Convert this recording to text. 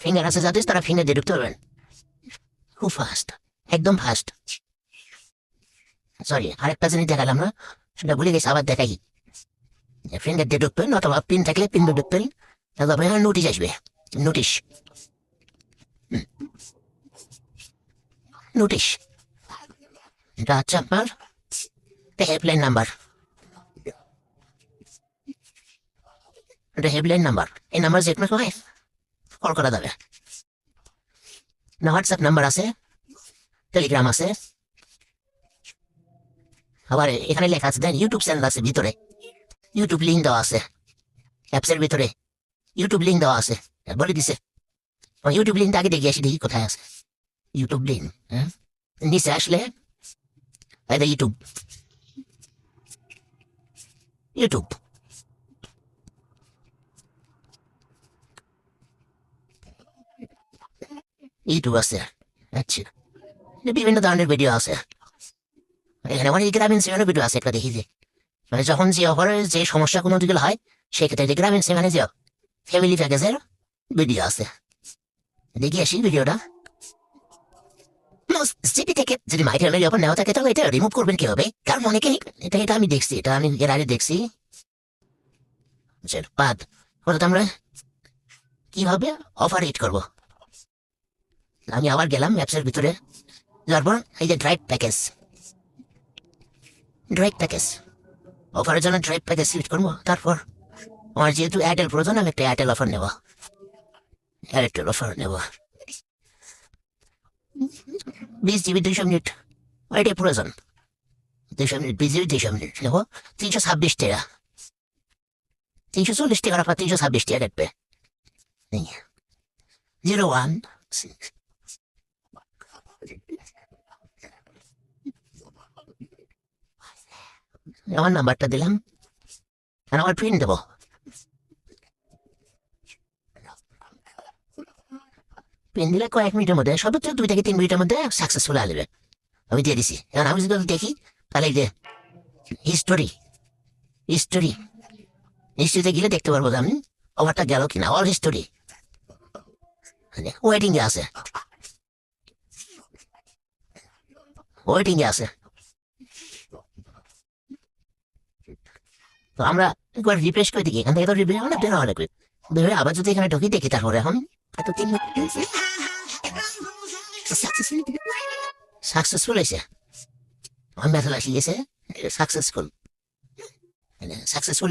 Finger আছে যাদের তারা দিয়ে ঢুকতে পারবেন খুব ফাস্ট একদম ফাস্ট সরি আরেকটা জিনিস দেখালাম না, সেটা ভুলে গেছি, আবার দেখাই। ফিঙ্গার দিয়ে ঢুকবেন অথবা পিন থাকলে পিন দিয়ে ঢুকবেন তারপরে নোটিশ আসবে। নোটিশ নোটিশ এটা হচ্ছে আপনার হেল্পলাইন নাম্বার এটা হেল্পলাইন নাম্বার এই নাম্বার যে কোনো সময় কল করা যাবে। না হোয়াটসঅ্যাপ নাম্বার আছে টেলিগ্রাম আছে। আবার এখানে লেখা আছে, দেন ইউটিউব চ্যানেল আছে ভিতরে। ইউটিউব লিঙ্ক দেওয়া আছে। অ্যাপসের ভিতরে ইউটিউব লিঙ্ক দেওয়া আছে। বলে দিছে। ইউটিউব লিঙ্কটা আগে দেখে আসি, দেখি কোথায় আছে। ইউটিউব লিঙ্ক হ্যাঁ। নিচে আসলে ইউটিউব ইউটিউব ইউটিউব আছে আচ্ছা বিভিন্ন ধরনের ভিডিও আছে এখানে অনেক গ্রামীণ সেখানে ভিডিও আছে একটা দেখি যে মানে যখন যে অফারের যে সমস্যা কোনো দিকে হয় সেক্ষেত্রে গ্রামীণ সেখানে যে ফ্যামিলি প্যাকেজের ভিডিও আছে দেখি আসি ভিডিওটা সিটি থেকে যদি মাই ফ্যামিলি অফার নেওয়া থাকে তাহলে এটা রিমুভ করবেন কীভাবে কারণ অনেকেই এটা এটা আমি দেখছি এটা আমি এর আগে দেখছি বাদ ওটা আমরা কীভাবে অফার হিট করব আমি আবার গেলাম অ্যাপসের ভিতরে। যাওয়ার পর এই যে ড্রাইভ প্যাকেজ ড্রাইভ প্যাকেজ অফারের জন্য ড্রাইভ প্যাকেজ সিলেক্ট করব। তারপর আমার যেহেতু এয়ারটেল প্রয়োজন, আমি একটা এয়ারটেল অফার নেব। এয়ারটেল অফার নেব। বিশ জিবি দুইশো মিনিট। এটাই প্রয়োজন। দুইশো মিনিট, বিশ জিবি দুইশো মিনিট নেব। তিনশো ছাব্বিশ টাকা। তিনশো চল্লিশ টাকার অফার তিনশো ছাব্বিশ টাকা কাটবে। জিরো ওয়ান আমার নাম্বারটা দিলাম আর আমার পিন দেবো পিন দিলে কয়েক মিনিটের মধ্যে সর্বোচ্চ দুই থেকে তিন মিনিটের মধ্যে সাকসেসফুল আসবে আমি দিয়ে দিছি এখন আমি যদি দেখি তাহলে যে হিস্টোরি হিস্টোরি হিস্টোরিতে গেলে দেখতে পারব আমি ওভারটা গেল কিনা অল হিস্টোরি ওয়েটিং এ আছে ওয়েটিং এ আছে তো আমরা একবার রিফ্রেশ করে দেখি। এখান থেকে তো রিফ্রেশ অনেক বের হওয়া লাগবে বের আবার যদি এখানে ঢুকি দেখি তারপরে এখন এত তিন সাকসেসফুল হয়েছে। আমার মেথড আসি গেছে সাকসেসফুল সাকসেসফুল